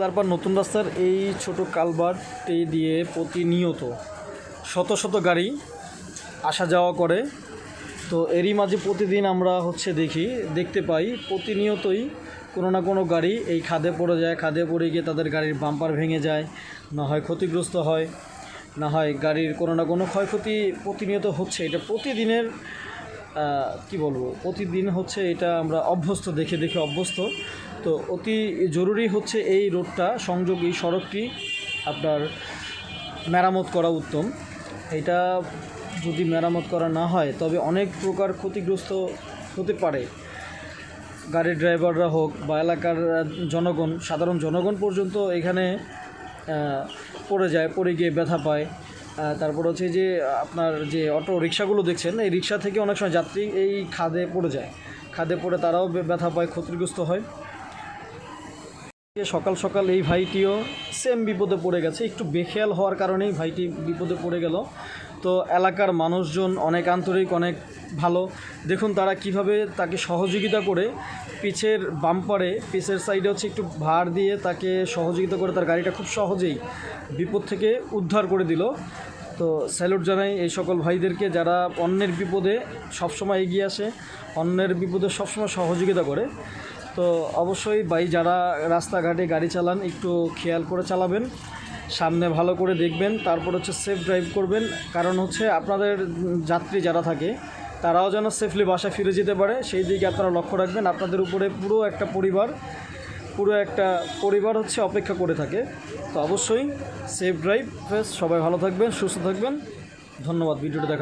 তারপর নতুন রাস্তার এই ছোট কালভার্টটি দিয়ে প্রতিনিয়ত শত শত গাড়ি আসা যাওয়া করে। তো এরই মাঝে প্রতিদিন আমরা হচ্ছে দেখি, দেখতে পাই প্রতিনিয়তই কোনো না কোনো গাড়ি এই খাদে পড়ে যায়, খাদে পড়ে গিয়ে তাদের গাড়ির বাম্পার ভেঙে যায়, না হয় ক্ষতিগ্রস্ত হয়, না হয় গাড়ির কোনো না কোনো ক্ষয়ক্ষতি প্রতিনিয়ত হচ্ছে। এটা প্রতিদিনের কি বলব? প্রতিদিন হচ্ছে এটা আমরা অভ্যস্ত, দেখে দেখে অভ্যস্ত। তো অতি জরুরি হচ্ছে এই রোডটা সংযোগ, এই সড়কটি আপনার মেরামত করা উত্তম। এটা যদি মেরামত করা না হয়, তবে অনেক প্রকার ক্ষতিগ্রস্ত হতে পারে। গাড়ির ড্রাইভাররা হোক বা এলাকার জনগণ, সাধারণ জনগণ পর্যন্ত এখানে পড়ে যায়, পড়ে গিয়ে ব্যথা পায়। তারপর হচ্ছে যে আপনার যে অটো রিক্সাগুলো দেখছেন, এই রিক্সা থেকে অনেক সময় যাত্রী এই খাদে পড়ে যায়। খাদে পড়ে তারাও ব্যথা পায়, ক্ষতিগ্রস্ত হয়। সকাল সকাল এই ভাইটিও সেম বিপদে পড়ে গেছে। একটু বেখেয়াল হওয়ার কারণেই ভাইটি বিপদে পড়ে গেল। তো এলাকার মানুষজন অনেক আন্তরিক, অনেক ভালো। দেখুন তারা কীভাবে তাকে সহযোগিতা করে পিছের বাম্পারে পিছের সাইডে হচ্ছে একটু ভার দিয়ে তাকে সহযোগিতা করে তার গাড়িটা খুব সহজেই বিপদ থেকে উদ্ধার করে দিল। তো স্যালুট জানাই এই সকল ভাইদেরকে যারা অন্যের বিপদে সবসময় এগিয়ে আসে, অন্যের বিপদে সবসময় সহযোগিতা করে। তো অবশ্যই ভাই, যারা রাস্তাঘাটে গাড়ি চালান, একটু খেয়াল করে চালাবেন। সামনে ভালো করে দেখবেন, তারপর হচ্ছে সেফ ড্রাইভ করবেন। কারণ হচ্ছে আপনাদের যাত্রী যারা থাকে, তারাও যেন সেফলি বাসায় ফিরে যেতে পারে। সেই দিকে আপনারা লক্ষ্য রাখবেন, আপনাদের উপরে পুরো একটা পরিবার, পুরো একটা পরিবার হচ্ছে অপেক্ষা করে থাকে। তো অবশ্যই সেফ ড্রাইভ সবাই ভালো থাকবেন, সুস্থ থাকবেন। ধন্যবাদ, ভিডিওটা দেখার